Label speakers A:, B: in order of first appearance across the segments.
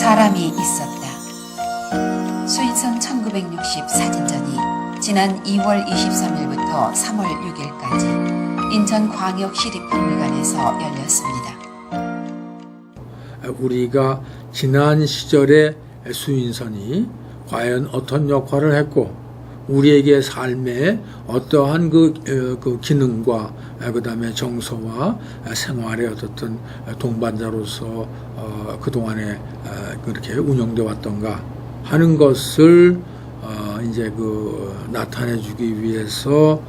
A: 사람이 있었다. 수인선 1960 사진전이 지난 2월 23일부터 3월 6일까지 인천광역시립박물관에서 열렸습니다.
B: 우리가 지난 시절의 수인선이 과연 어떤 역할을 했고 우리에게 삶에 어떠한 그, 어, 그 기능과 그 다음에 정서와 생활의 어떤 동반자로서 어, 그동안에 어, 그렇게 운영되어 왔던가 하는 것을 어, 이제 그 나타내 주기 위해서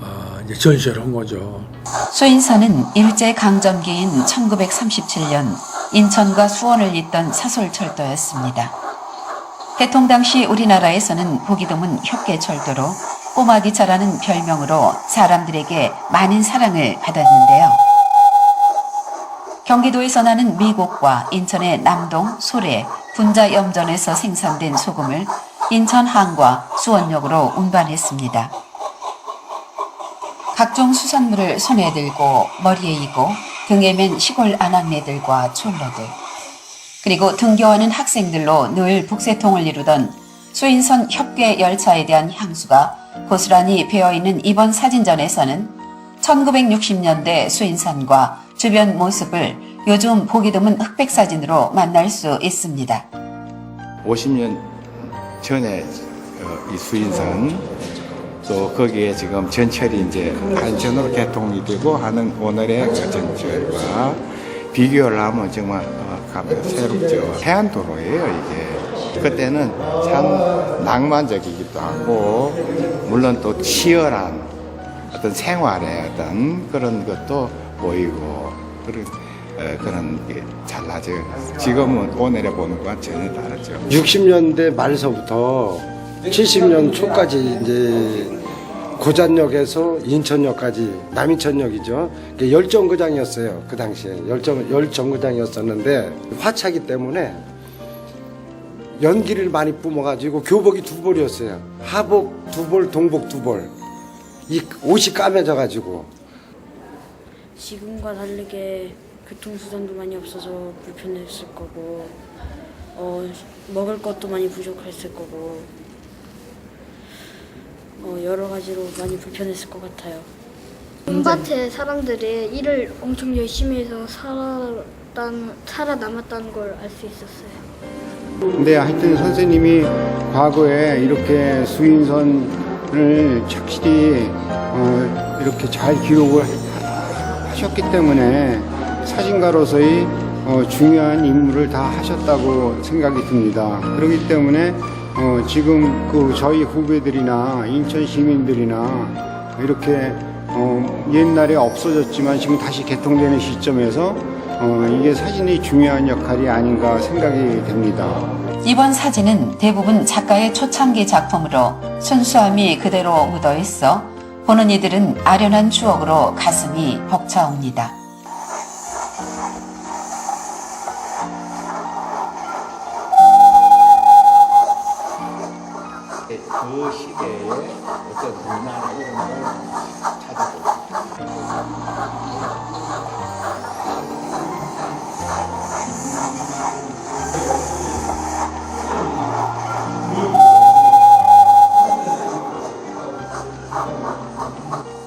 B: 어, 이제 전시를 한 거죠.
A: 수인선은 일제 강점기인 1937년 인천과 수원을 잇던 사솔철도였습니다. 개통 당시 우리나라에서는 보기 드문 협계철도로 꼬마기차라는 별명으로 사람들에게 많은 사랑을 받았는데요. 경기도에서 나는 미곡과 인천의 남동, 소래, 분자 염전에서 생산된 소금을 인천 항과 수원역으로 운반했습니다. 각종 수산물을 손에 들고 머리에 이고 등에 맨 시골 아낙네들과 촐러들 그리고 등교하는 학생들로 늘 북새통을 이루던 수인선 협계 열차에 대한 향수가 고스란히 배어있는 이번 사진전에서는 1960년대 수인선과 주변 모습을 요즘 보기 드문 흑백 사진으로 만날 수 있습니다.
C: 50년 전에 어, 이 수인선 또 거기에 지금 전철이 이제 한전으로 개통이 되고 하는 오늘의 그 전철과 비교를 하면 정말 어, 가면 새롭죠. 해안도로예요 이게. 그때는 참 낭만적이기도 하고 물론 또 치열한 어떤 생활의 어떤 그런 것도 보이고 그런 어, 그런 게 달라져요. 지금은 오늘에 보는 것과 전혀 다르죠.
D: 60년대 말서부터 70년 초까지 이제 고잔역에서 인천역까지 남인천역이죠. 열정거장이었어요. 그 당시에 열정 열정거장이었었는데 화차기 때문에 연기를 많이 뿜어가지고 교복이 두 벌이었어요. 하복 두 벌, 동복 두 벌. 이 옷이 까매져가지고
E: 지금과 다르게 교통수단도 많이 없어서 불편했을 거고 어, 먹을 것도 많이 부족했을 거고 어, 여러 가지로 많이 불편했을 것 같아요.
F: 봄밭에 사람들이 일을 엄청 열심히 해서 살아난, 살아남았다는 걸 알 수 있었어요.
G: 근데 하여튼 선생님이 과거에 이렇게 수인선을 착실히 어, 이렇게 잘 기록을 하- 하셨기 때문에 사진가로서의 어, 중요한 임무를 다 하셨다고 생각이 듭니다. 그렇기 때문에 어, 지금 그 저희 후배들이나 인천 시민들이나 이렇게 어, 옛날에 없어졌지만 지금 다시 개통되는 시점에서 어, 이게 사진이 중요한 역할이 아닌가 생각이 됩니다.
A: 이번 사진은 대부분 작가의 초창기 작품으로 순수함이 그대로 묻어 있어 보는 이들은 아련한 추억으로 가슴이 벅차옵니다.
C: 그 시대의 어떤 문화나 이런 걸